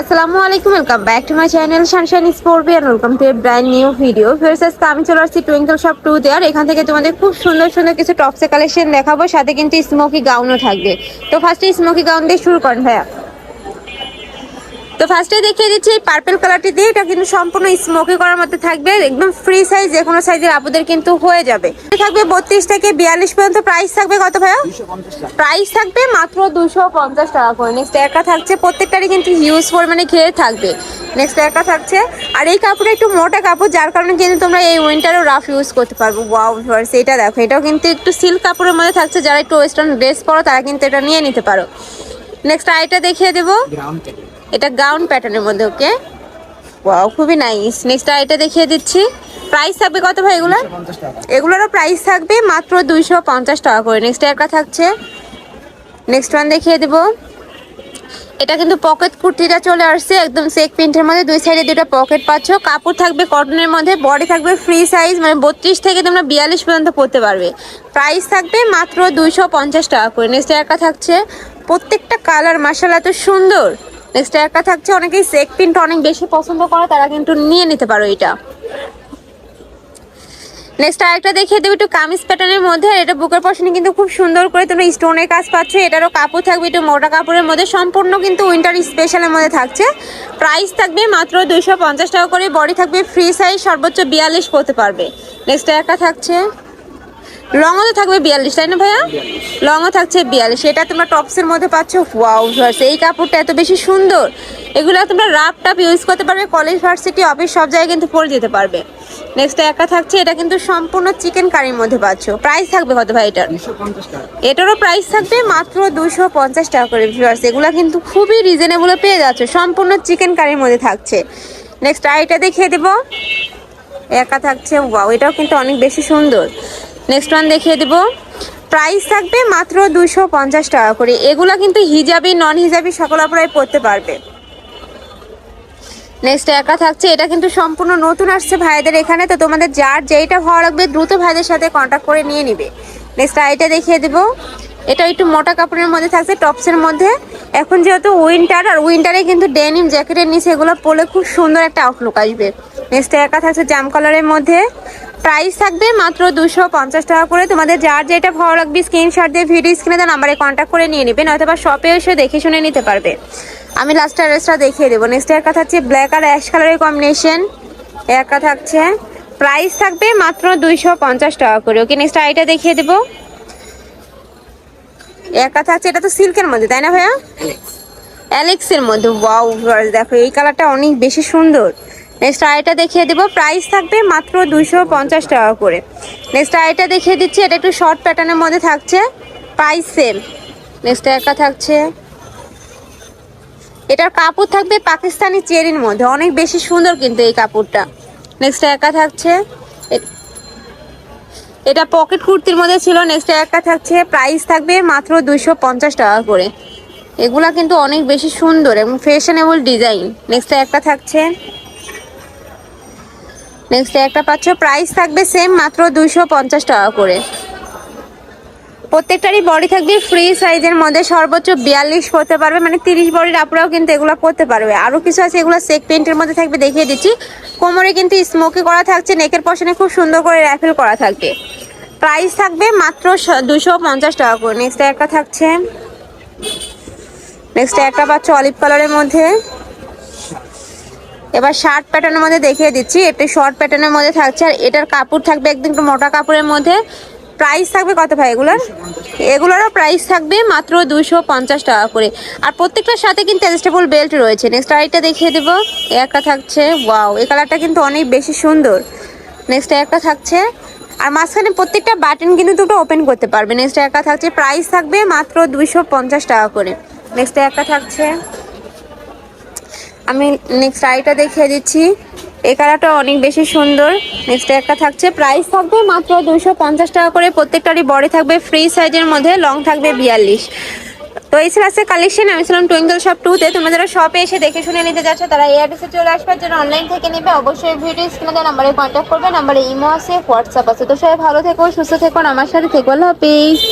আসসালামু আলাইকুম welcome back to my channel sunshine স্পোর্টবি and welcome to a brand new video ফিরস আজকে আমি চলে আসছি টুইঙ্কল শপ টু দেয়ার এখান থেকে তোমাদের খুব সুন্দর সুন্দর কিছু টপসে কালেকশন দেখাবো, সাথে কিন্তু স্মোকি গাউনও থাকবে। তো ফার্স্টে স্মোকি গাউন দিয়ে শুরু করেন ভাইয়া। তো ফার্স্টে দেখিয়ে দিচ্ছি এই পার্পেল কালারটি দিয়ে এটা কিন্তু সম্পূর্ণ স্মোকি করার মধ্যে থাকবে একদম ফ্রি সাইজ যে কোনো সাইজের আপুদের কিন্তু হয়ে যাবে। থাকবে বত্রিশ থেকে বিয়াল্লিশ পর্যন্ত প্রাইস থাকবে কত ভাইয়া? প্রাইস থাকবে মাত্র দুশো পঞ্চাশ টাকা করে। নেক্সট একা থাকছে প্রত্যেকটারই কিন্তু হিউজ পরিমাণে ঘের থাকবে। নেক্সট একা থাকছে আর এই কাপড়টা একটু মোটা কাপড় যার কারণে কিন্তু তোমরা এই উইন্টারও রাফ ইউজ করতে পারব। ওয়াও ভিউয়ার্স এটা দেখো এটাও কিন্তু একটু সিল্ক কাপড়ের মধ্যে থাকছে। যারা একটু ওয়েস্টার্ন ড্রেস পরো তারা কিন্তু এটা নিয়ে নিতে পারো। নেক্সট আইটা দেখিয়ে দেবো। এটা গাউন প্যাটার্নের মধ্যে ওকে ওয়াও খুবই নাইস নেক্সট আইটা দেখিয়ে দিচ্ছি। প্রাইস থাকবে কত ভাই এগুলো এগুলোরও প্রাইস থাকবে মাত্র দুইশো পঞ্চাশ টাকা করে। নেক্সট একটা থাকছে। নেক্সট ওয়ান দেখিয়ে দেবো। এটা কিন্তু পকেট কুর্তিটা চলে আসছে একদম সেক প্রিন্টের মধ্যে। দুই সাইডে দুটো পকেট পাচ্ছ। কাপড় থাকবে কটনের মধ্যে বডি থাকবে ফ্রি সাইজ মানে বত্রিশ থেকে তোমরা বিয়াল্লিশ পর্যন্ত পরতে পারবে। প্রাইস থাকবে মাত্র দুইশো পঞ্চাশ টাকা করে। নেক্সট একটা থাকছে। প্রত্যেকটা কালার মাসাল এত সুন্দর। নেক্সট একটা থাকছে, অনেকেই সেক প্রিন্ট অনেক বেশি পছন্দ করে, তারা কিন্তু নিয়ে নিতে পারো এটা। নেক্সট আরেকটা দেখিয়ে দেবো একটু কামিজ প্যাটার্নের মধ্যে, আর এটা বুকের পশনে কিন্তু খুব সুন্দর করে তোমরা স্টোনের কাজ পাচ্ছ, এটারও কাপড় থাকবে একটু মোটা কাপড়ের মধ্যে, সম্পূর্ণ কিন্তু উইন্টার স্পেশালের মধ্যে থাকছে। প্রাইস থাকবে মাত্র পঞ্চাশ টাকা করে বডি থাকবে ফ্রি সাইজ সর্বোচ্চ বিয়াল্লিশ পড়তে পারবে। নেক্সট একটা থাকছে। লংও তো থাকবে বিয়াল্লিশ তাই না ভাইয়া? লংও থাকছে বিয়াল্লিশ। এটা তোমরা টপসের মধ্যে পাচ্ছ। ওয়াও ভার্স এই কাপড়টা এত বেশি সুন্দর। এগুলো তোমরা রাফ টাপ ইউজ করতে পারবে। কলেজ ভার্সিটি অফিস সব জায়গায় কিন্তু পরে যেতে পারবে। নেক্সট একা থাকছে। এটা কিন্তু সম্পূর্ণ চিকেন কারির মধ্যে পাচ্ছ। প্রাইস থাকবে কত ভাই এটার? এটারও প্রাইস থাকবে মাত্র দুশো পঞ্চাশ টাকা করে ভিউয়ার্স এগুলো কিন্তু খুবই রিজনেবলে পেয়ে যাচ্ছ। সম্পূর্ণ চিকেন কারির মধ্যে থাকছে। নেক্সট আইটা দেখিয়ে দেবো। একা থাকছে। ওয়াও এটাও কিন্তু অনেক বেশি সুন্দর। নেক্সট ওয়ান দেখিয়ে দেবো। প্রাইস থাকবে মাত্র দুশো পঞ্চাশ টাকা করে। এগুলো কিন্তু হিজাবি নন হিজাবি সকল আপনারাই পড়তে পারবে। নেক্সট একা থাকছে। এটা কিন্তু সম্পূর্ণ নতুন আসছে ভাইদের এখানে। তো তোমাদের যার যেইটা ভালো লাগবে, দ্রুত ভাইদের সাথে কন্ট্যাক্ট করে নিয়ে নিবে। নেক্সট আইটা দেখিয়ে দেবো। এটা একটু মোটা কাপড়ের মধ্যে থাকছে, টপসের মধ্যে। এখন যেহেতু উইন্টার আর উইন্টারে কিন্তু ডেনিম জ্যাকেটের নিচে এগুলো পরলে খুব সুন্দর একটা আউটলুক আসবে। নেক্সট একা থাকছে জাম কালারের মধ্যে। প্রাইস থাকবে মাত্র দুশো পঞ্চাশ টাকা করে। তোমাদের যার যেটা ভালো লাগবে স্ক্রিনশট দিয়ে ভিডিও স্ক্রিনে দেওয়া নাম্বারে কন্ট্যাক্ট করে নিয়ে নেবে, নয়তো বা শপে এসে দেখে শুনে নিতে পারবে। আমি লাস্ট ড্রেসটা দেখিয়ে দেবো। নেক্সট একটা থাকছে ব্ল্যাক আর অ্যাশ কালারের কম্বিনেশন একা থাকছে। প্রাইস থাকবে মাত্র দুইশো পঞ্চাশ টাকা করে। ওকে নেক্সট আইটা দেখিয়ে দেবো। একা থাকছে এটা তো সিল্কের মধ্যে, তাই না ভাইয়া? অ্যালেক্সের মধ্যে ওয়াও দেখো, এই কালারটা অনেক বেশি সুন্দর। নেক্সট আইটা দেখিয়ে দেবো প্রাইস থাকবে মাত্র দুশো পঞ্চাশ টাকা করে। নেক্সট আইটা দেখিয়ে দিচ্ছি, এটা একটু শর্ট প্যাটার্নের মধ্যে থাকছে প্রাইস সেম নেক্সট একা থাকছে। এটার কাপড় থাকবে পাকিস্তানি চেরির মধ্যে, অনেক বেশি সুন্দর কিন্তু এই কাপড়টা। নেক্সট একা থাকছে। এটা পকেট কুর্তির মধ্যে ছিল নেক্সট একটা থাকছে প্রাইস থাকবে মাত্র দুইশো পঞ্চাশ টাকা করে। এগুলা কিন্তু অনেক বেশি সুন্দর এবং ফ্যাশনেবল ডিজাইন নেক্সট একটা থাকছে। নেক্সট একটা পাচ্ছ প্রাইস থাকবে সেম মাত্র দুইশো পঞ্চাশ টাকা করে। প্রত্যেকটারই বডি থাকবে ফ্রি সাইজের মধ্যে, সর্বোচ্চ বিয়াল্লিশ করতে পারবে মানে তিরিশ বডির আপুরাও কিন্তু এগুলো করতে পারবে। আরও কিছু আছে, এগুলো সেক প্রিন্টের মধ্যে থাকবে, দেখিয়ে দিচ্ছি। কোমরে কিন্তু স্মোকি করা থাকছে নেকের পশনে খুব সুন্দর করে র্যাফেল করা থাকবে। প্রাইস থাকবে মাত্র দুশো পঞ্চাশ টাকা করে। নেক্সট একটা থাকছে। নেক্সট একটা পাচ্ছ অলিভ কালারের মধ্যে। এবার শার্ট প্যাটার্নের মধ্যে দেখিয়ে দিচ্ছি। একটু শর্ট প্যাটার্নের মধ্যে থাকছে আর এটার কাপড় থাকবে একদম একটু মোটা কাপড়ের মধ্যে। প্রাইস থাকবে কত ভাই এগুলোর? এগুলোরও প্রাইস থাকবে মাত্র দুশো পঞ্চাশ টাকা করে। আর প্রত্যেকটার সাথে কিন্তু অ্যাডজাস্টেবল বেল্ট রয়েছে। নেক্সট আরেকটা দেখিয়ে দেবো। একটা থাকছে ওয়াও এই কালারটা কিন্তু অনেক বেশি সুন্দর। নেক্সট একটা থাকছে আর মাঝখানে প্রত্যেকটা বাটন কিন্তু দুটো ওপেন করতে পারবে। নেক্সট একটা থাকছে প্রাইস থাকবে মাত্র দুইশো পঞ্চাশ টাকা করে। নেক্সট একটা থাকছে। আমি নেক্সট আইটা দেখিয়ে দিচ্ছি। এই কালারটা অনেক বেশি সুন্দর। নেক্সট একটা থাকছে প্রাইস থাকবে মাত্র দুশো টাকা করে। প্রত্যেকটারই বডি থাকবে ফ্রি সাইজের মধ্যে লং থাকবে বিয়াল্লিশ। তো এই ছিল আছে কালেকশন আমি ছিলাম টুইঙ্কল শপ টুতে তোমরা যারা শপে এসে দেখে শুনে নিতে যাচ্ছ, তারা এই অ্যাড্রেসে চলে আসবার জন্য অনলাইন থেকে নেবে। অবশ্যই ভিডিও স্ক্রিনে নাম্বারে কন্ট্যাক্ট করবে নাম্বারে ইমো আছে হোয়াটসঅ্যাপ আছে। তো সবাই ভালো থেকো, সুস্থ থেকো আমার সাথে থেকো। আল্লাহ হাফিজ।